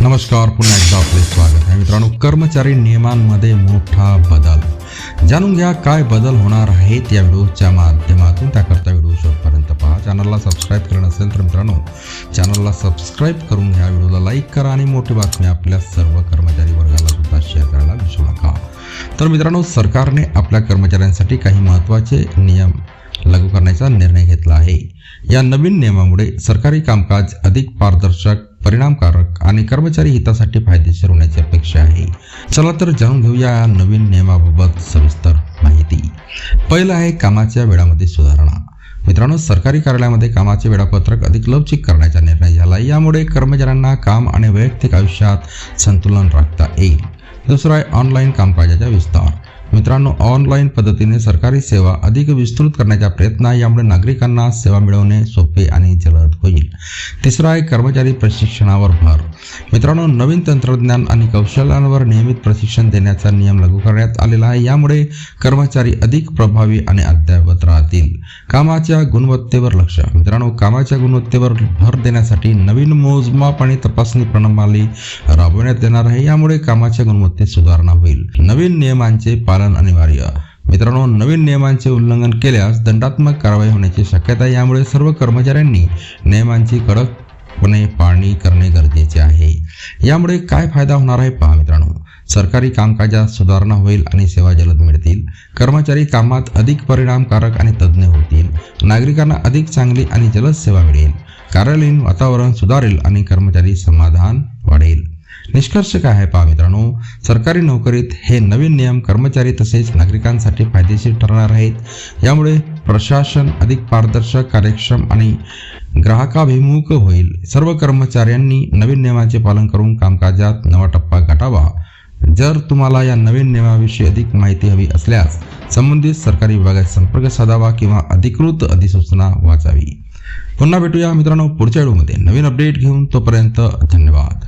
नमस्कार पुन्हा एकदा आपले स्वागत आहे. मित्रांनो कर्मचारी नियमांमध्ये मोठा बदल. जाणून घ्या काय बदल होणार आहेत या व्हिडिओच्या माध्यमातून. त्याकरता व्हिडिओ शेवटपर्यंत पहा. चॅनलला सबस्क्राईब करणं असेल तर मित्रांनो चॅनलला सबस्क्राईब करून घ्या. व्हिडिओला लाईक करा आणि मोठी बातमी आपल्या सर्व कर्मचारी वर्गाला सुद्धा शेअर करायला विसरू नका. तर मित्रांनो सरकारने आपल्या कर्मचाऱ्यांसाठी काही महत्त्वाचे नियम लागू करण्याचा निर्णय घेतला आहे. या नवीन नियमामुळे सरकारी कामकाज अधिक पारदर्शक परिणामकारक आणि कर्मचारी हितासाठी फायदेशीर होण्याची अपेक्षा आहे. चला तर जाणून घेऊया नवीन नियमाबाबत सविस्तर माहिती. पहिलं आहे कामाच्या वेळामध्ये सुधारणा. मित्रांनो सरकारी कार्यालयामध्ये कामाचे वेळापत्रक अधिक लवचिक करण्याचा निर्णय झाला. यामुळे कर्मचाऱ्यांना काम आणि वैयक्तिक आयुष्यात संतुलन राखता येईल. दुसरा आहे ऑनलाईन कामकाजाचा विस्तार. मित्रांनो ऑनलाईन पद्धतीने सरकारी सेवा अधिक विस्तृत करण्याचा प्रयत्न आहे. यामुळे नागरिकांना सेवा मिळवणे सोपे आणि जलद होईल. तिसरा आहे कर्मचारी प्रशिक्षणावर भर. मित्रांनो नवीन तंत्रज्ञान आणि कौशल्यांवर नियमित प्रशिक्षण देण्याचा नियम लागू करण्यात आलेला आहे. यामुळे कर्मचारी अधिक प्रभावी आणि अद्ययावत राहतील. कामाच्या गुणवत्तेवर लक्ष. मित्रांनो कामाच्या गुणवत्तेवर भर देण्यासाठी नवीन मोजमाप आणि तपासणी प्रणाली राबवण्यात येणार आहे. यामुळे कामाच्या गुणवत्तेत सुधारणा होईल. नवीन नियमांचे पालन अनिवार्य. मित्रांनो नवीन नियमांचे उल्लंघन केल्यास दंडात्मक कारवाई होण्याची शक्यता आहे यामुळे सर्व कर्मचाऱ्यांनी नियमांची कडकपणे पाळणी करणे गरजेचे आहे. यामुळे काय फायदा होणार आहे पहा मित्रांनो. सरकारी कामकाजात सुधारणा होईल आणि सेवा जलद मिळतील. कर्मचारी कामात अधिक परिणामकारक आणि तज्ज्ञ होतील. नागरिकांना अधिक चांगली आणि जलद सेवा मिळेल. कार्यालयीन वातावरण सुधारेल आणि कर्मचारी समाधान वाढेल. निष्कर्ष काय आहे पहा मित्रांनो? सरकारी नोकरीत हे नवीन नियम कर्मचारी तसेच नागरिकांसाठी फायदेशीर ठरणार आहेत. यामुळे प्रशासन अधिक पारदर्शक कार्यक्षम आणि ग्राहकाभिमुख होईल. सर्व कर्मचाऱ्यांनी नवीन नियमाचे पालन करून कामकाजात नवा टप्पा गाठावा. जर तुम्हाला या नवीन नियमाविषयी अधिक माहिती हवी असल्यास संबंधित सरकारी विभागात संपर्क साधावा किंवा अधिकृत अधिसूचना वाचावी. पुन्हा भेटूया मित्रांनो पुढच्या व्हिडिओमध्ये. नवीन अपडेट घेऊन तोपर्यंत धन्यवाद.